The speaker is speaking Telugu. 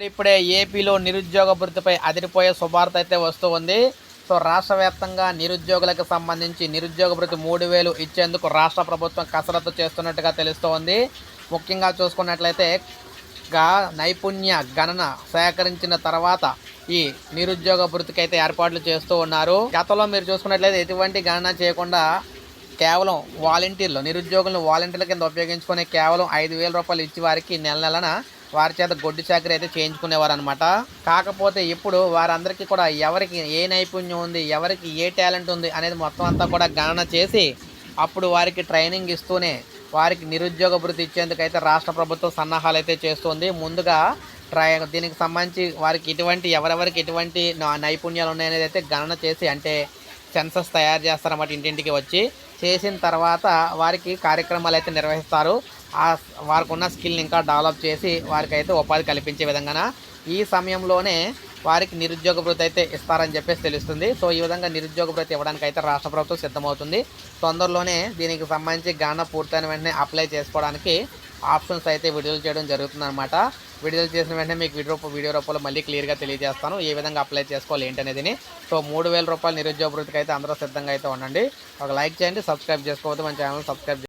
ఇప్పుడే ఏపీలో నిరుద్యోగ భృతిపై అదిరిపోయే శుభార్త అయితే వస్తూ ఉంది. సో రాష్ట్ర వ్యాప్తంగా నిరుద్యోగులకు సంబంధించి నిరుద్యోగ భృతి మూడు వేలు ఇచ్చేందుకు రాష్ట్ర ప్రభుత్వం కసరత్తు చేస్తున్నట్టుగా తెలుస్తోంది. ముఖ్యంగా చూసుకున్నట్లయితే గా నైపుణ్య గణన సేకరించిన తర్వాత ఈ నిరుద్యోగ భృతికి అయితే ఏర్పాట్లు చేస్తూ ఉన్నారు. గతంలో మీరు చూసుకున్నట్లయితే ఎటువంటి గణన చేయకుండా కేవలం వాలంటీర్లు నిరుద్యోగులను వాలంటీర్ల కింద ఉపయోగించుకునే కేవలం ఐదు వేల రూపాయలు ఇచ్చి వారికి నెల నెలన వారి చేత గొడ్డు చాకరీ అయితే చేయించుకునేవారు అనమాట కాకపోతే ఇప్పుడు వారందరికీ కూడా ఎవరికి ఏ నైపుణ్యం ఉంది ఎవరికి ఏ టాలెంట్ ఉంది అనేది మొత్తం అంతా కూడా గణన చేసి అప్పుడు వారికి ట్రైనింగ్ ఇస్తూనే వారికి నిరుద్యోగ భృతి ఇచ్చేందుకు అయితే రాష్ట్ర ప్రభుత్వం సన్నాహాలు అయితే చేస్తుంది. ముందుగా ట్రై దీనికి సంబంధించి వారికి ఎటువంటి ఎవరెవరికి ఎటువంటి నా- నైపుణ్యాలు ఉన్నాయనేది అయితే గణన చేసి అంటే సెన్సస్ తయారు చేస్తారన్నమాట ఇంటింటికి వచ్చి. చేసిన తర్వాత వారికి కార్యక్రమాలు అయితే నిర్వహిస్తారు. ఆ వారికి ఉన్న స్కిల్ని ఇంకా డెవలప్ చేసి వారికి అయితే ఉపాధి కల్పించే విధంగా ఈ సమయంలోనే వారికి నిరుద్యోగ భృతి అయితే ఇస్తారని చెప్పేసి తెలుస్తుంది. సో ఈ విధంగా నిరుద్యోగ భృతి ఇవ్వడానికి అయితే రాష్ట్ర ప్రభుత్వం సిద్ధమవుతుంది. తొందరలోనే దీనికి సంబంధించి గాన పూర్తయిన వెంటనే అప్లై చేసుకోవడానికి ఆప్షన్స్ అయితే విడుదల చేయడం జరుగుతుంది అనమాట విడుదల చేసిన వెంటనే మీకు వీడియో వీడియో రూపంలో మళ్ళీ క్లియర్గా తెలియజేస్తాను. ఏ విధంగా అప్లై చేసుకోవాలి ఏంటనేది సో మూడు వేల రూపాయల నిరుద్యోగ వృత్తికి అయితే అందరూ సిద్ధంగా అయితే ఉండండి. ఒక లైక్ చేయండి సబ్స్క్రైబ్ చేసుకోవద్దు. మన ఛానల్ సబ్స్క్రైబ్